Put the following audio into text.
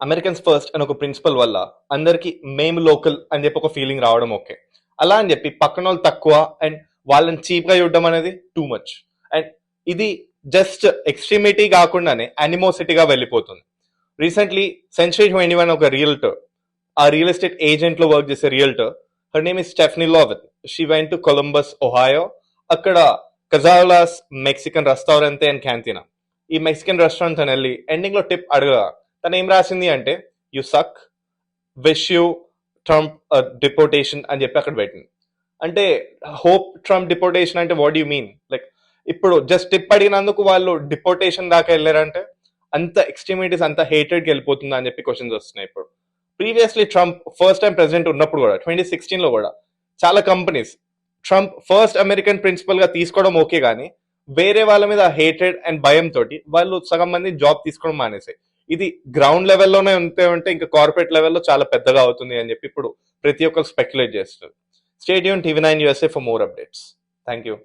Americans first అని ఒక principal వల్ల అందరికి మేము లోకల్ అని చెప్పి ఒక ఫీలింగ్ రావడం ఓకే అలా అని చెప్పి పక్కన వాళ్ళు తక్కువ అండ్ వాళ్ళని చీప్గా చూడడం అనేది టూ మచ్ అండ్ ఇది జస్ట్ ఎక్స్ట్రీమిటీ కాకుండానే అనిమోసిటీగా వెళ్ళిపోతుంది. రీసెంట్లీ సెంచరీ ట్వంటీ వన్ ఒక రియల్టర్ ఆ రియల్ ఎస్టేట్ ఏజెంట్లో వర్క్ చేసే realtor her name is Stephanie Loven she went to Columbus Ohio అక్కడ Cazuelas Mexican restaurant and cantina ఈ మెక్సికన్ రెస్టారెంట్ అని వెళ్ళి ఎండింగ్లో టిప్ అడగగా తను ఏం రాసింది అంటే you suck wish you Trump deportation అని చెప్పి అక్కడ పెట్టింది. అంటే హోప్ ట్రంప్ డిపోటేషన్ అంటే వాట్ యూ మీన్? లైక్ ఇప్పుడు జస్ట్ టిప్ అడిగినందుకు వాళ్ళు డిపోటేషన్ దాకా వెళ్ళారంటే అంత ఎక్స్ట్రీమిటీస్ అంత హేటెడ్కి వెళ్ళిపోతుందా అని చెప్పి క్వశ్చన్స్ వస్తున్నాయి ఇప్పుడు. Previously Trump first time president ఉన్నప్పుడు కూడా ట్వంటీ సిక్స్టీన్లో కూడా చాలా కంపెనీస్ ట్రంప్ ఫస్ట్ అమెరికన్ ప్రిన్సిపల్గా తీసుకోవడం ఓకే కానీ వేరే వాళ్ళ మీద హేటెడ్ అండ్ భయం తోటి వాళ్ళు సగం మంది జాబ్ తీసుకోవడం మానేసాయి. ఇది గ్రౌండ్ లెవెల్లోనే ఉంటే ఉంటే ఇంకా కార్పొరేట్ లెవెల్లో చాలా పెద్దగా అవుతుంది అని చెప్పి ఇప్పుడు ప్రతి ఒక్కరు స్పెక్యులేట్ చేస్తారు stadium TV nine USA for more updates thank you